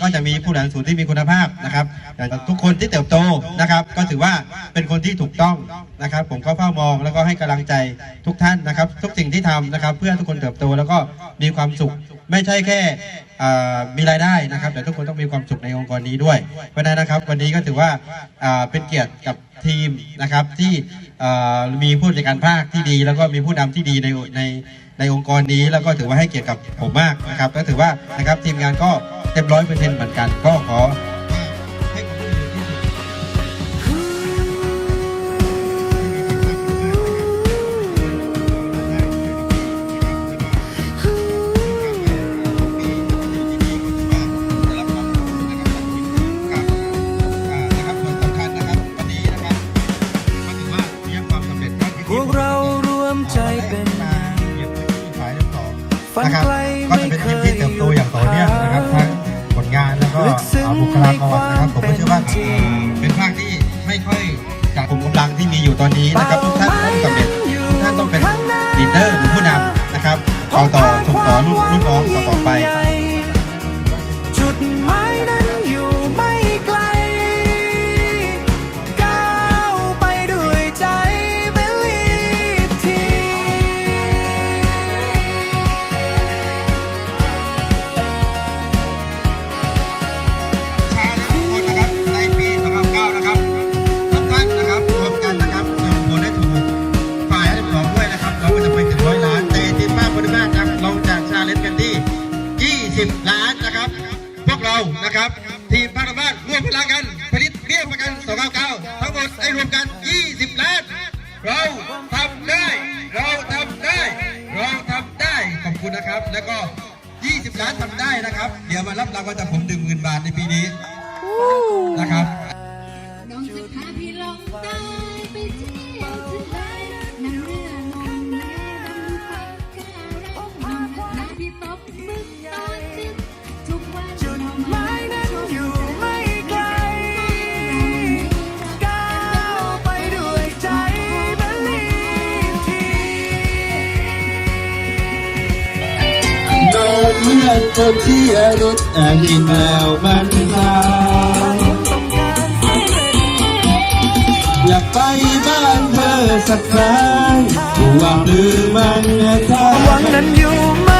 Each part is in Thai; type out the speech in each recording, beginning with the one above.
ก็จะมีผู้บริหารศูนย์ที่มีคุณภาพนะครับแต่ทุกคนที่เติบโตนะครับ ก็ถือว่าเป็นคนที่ถูกต้องนะครับ ผมก็เฝ้ามองแล้วก็ให้กำลังใจทุกท่านนะครับ ทุกสิ่งที่ทำนะครับ เพื่อทุกคนเติบโตแล้วก็มีความสุข ไม่ใช่แค่อ่ามีรายได้นะครับ แต่ทุกคนต้องมีความสุขในองค์กรนี้ด้วยเพราะนั้นนะครับ วันนี้ก็ถือว่าอ่าเป็นเกียรติกับทีมนะครับที่อ่ามีผู้จัดการภาคที่ดี แล้วก็มีผู้นำที่ดีในในในองค์กรนี้แล้วก็ถือว่าให้เกียรติกับผมมากนะครับก็ถือว่านะครับทีมงานก็ เต็มร้อยเปอร์เซ็นต์เหมือนกัน ก็ขอให้ความร่วมมือที่สุดพวกเรารวมใจเป็นฝันนะครับไกล บุคลากรนะครับผมก็เชื่อว่าเป็นจริงเป็นภาคที่ไม่ค่อยจากกลุ่มกำลังที่มีอยู่ตอนนี้นะครับทุกท่านต้องสำเร็จทุกท่านต้องเป็นลีดเดอร์หรือผู้นำนะครับเอาต่อส่งต่อรุ่น เดี๋ยวมารับรางวัลจากผม ดนเมื่อนคนที่อรุณอามีแมวมันตาต้องการสำเร็จอยากไปบ้านเธอสักครั้งหวังหรือมันทาหวังนั้นอยู่ไม่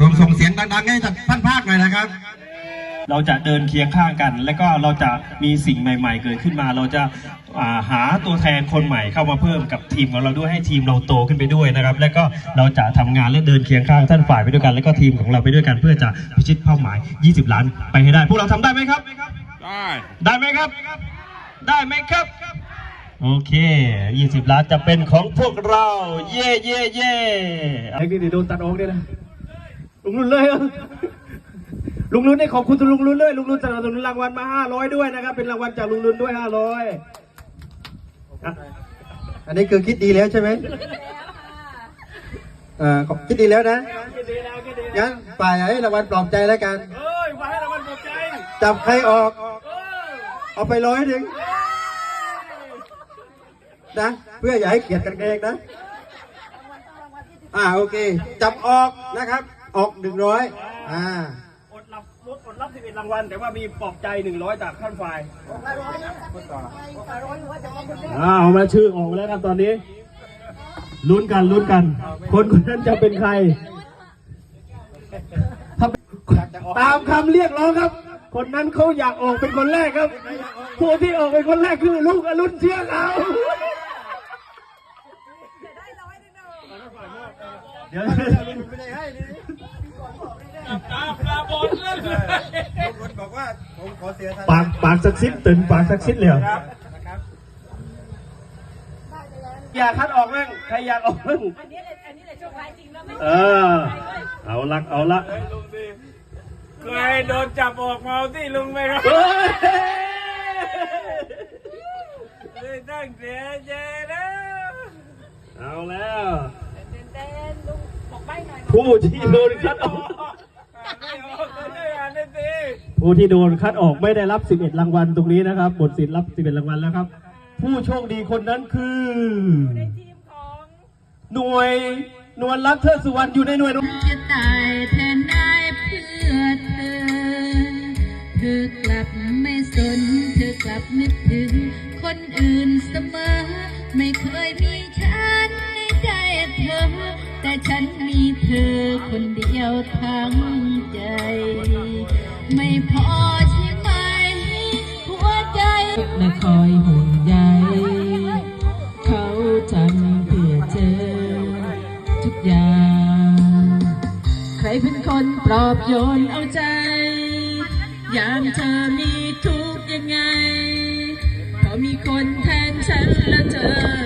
ผมส่งเสียงดังๆให้ท่านภาคหน่อยนะครับ เราจะเดินเคียงข้างกัน และก็เราจะมีสิ่งใหม่ ๆ เกิดขึ้นมา เราจะอ่าหาตัวแทนคนใหม่เข้ามาเพิ่มกับทีมของเราด้วยให้ทีมเราโตขึ้นไปด้วยนะครับ และก็เราจะทำงานและเดินเคียงข้างท่านฝ่ายไปด้วยกัน และก็ทีมของเราไปด้วยกันเพื่อจะพิชิตเป้าหมาย 20 ล้านไปให้ได้ พวกเราทำได้ไหมครับ ได้ได้ไหมครับ ได้ไหมครับโอเค 20 ล้านจะเป็นของพวกเรา เย่เย่เย่ไอ้ที่โดนตัดออกเนี่ยนะ ลุงรุ่นเลยเหรอลุงรุ่นนี่ขอบคุณลุงรุ่นเลยลุงรุ่นสนับสนุนรางวัลมา500ด้วยนะครับ เป็นรางวัลจากลุงรุ่นด้วย500อะอันนี้คือคิดดีแล้วใช่ไหมเอ่อคิดดีแล้วนะงั้นฝ่ายให้รางวัลปลอบใจแล้วกันเอ้ยมาให้รางวัลปลอบใจ จับใครออก เอาไปร้อยหนึ่งนะเพื่ออย่าให้เกียดกันเองนะ อ่าโอเค จับออกนะครับ ออกหนึ่งร้อยอ่า อดรับลดอดรับ11รางวัล แต่ว่ามีปลอบใจ100จากท่านฝ่ายอ้าวมาชื่อออกแล้วครับตอนนี้ลุ้นกันลุ้นกัน คนคนนั้นจะเป็นใคร ตามคำเรียกร้องครับ คนนั้นเขาอยากออกเป็นคนแรกครับผู้ที่ออกเป็นคนแรกคือลูกอรุณเชียเขาเดี๋ยว ปากปากสักซิดตื่นปากสักซิดเลยเหรออยาคัดออกมั้งใครอยากออกมั้งอันนี้เลยอันนี้เลยโชคร้ายจริงแล้วไม่เออ เอาละเอาละเคยโดนจับออกเมาที่ลุงไหมครับเฮ้ยเลยตั้งเสียใจแล้วเอาแล้ว เต้นเต้นลุงบอกใบหน่อย ผู้ที่โดนคัดออก ไม่ออกก็ได้อ่านได้สิ ผู้ที่โดนคัดออกไม่ได้รับ 11 รางวัลตรงนี้นะครับหมดสิทธิ์รับ 11 รางวัลแล้วครับ ผู้โชคดีคนนั้นคือ ในทีมของหน่วยนวลรักเทิดสุวรรณอยู่ในหน่วย จะตายแทนนายเพื่อเธอเธอกลับไม่สน เธอกลับนึกถึง คนอื่นเสมอ ไม่เคยมีฉันในใจเธอ แต่ฉันมีเธอคนเดียวทั้งใจ ไม่พอใช่ไหม หัวใจและคอยห่วงใยเขาทำเพื่อเธอทุกอย่าง ใครเป็นคนปลอบโยนเอาใจ ยามเธอมีทุกข์ยังไง พอมีคนแทนฉันแล้วเธอ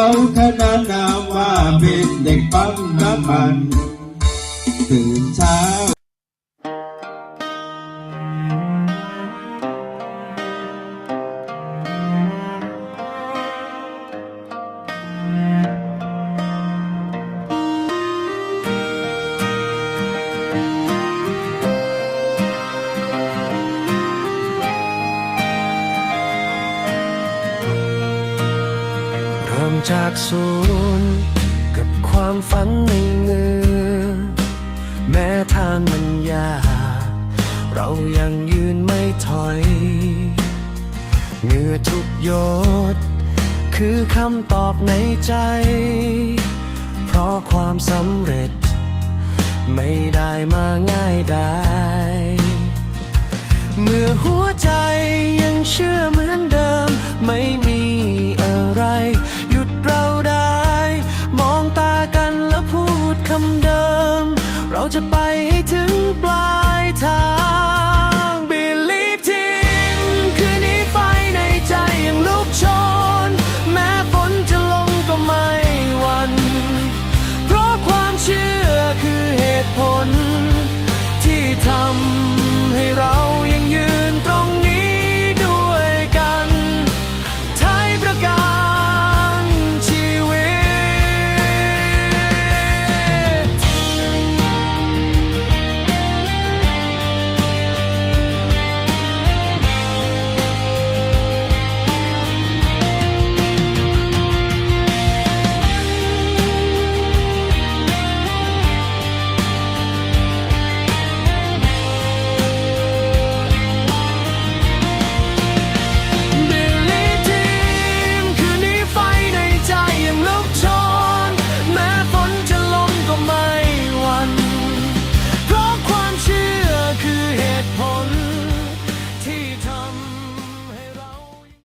เขาขนานนามว่าเป็นเด็กปั๊มน้ำมัน จากศูนย์กับความฝันในมือ แม้ทางมันยาก เรายังยืนไม่ถอยเงื่อทุกยศคือคำตอบในใจ เพราะความสำเร็จ ไม่ได้มาง่ายได้ เมื่อหัวใจยังเชื่อเหมือนเดิม ไม่มี เราได้ มองตากันแล้วพูดคำเดิม เราจะ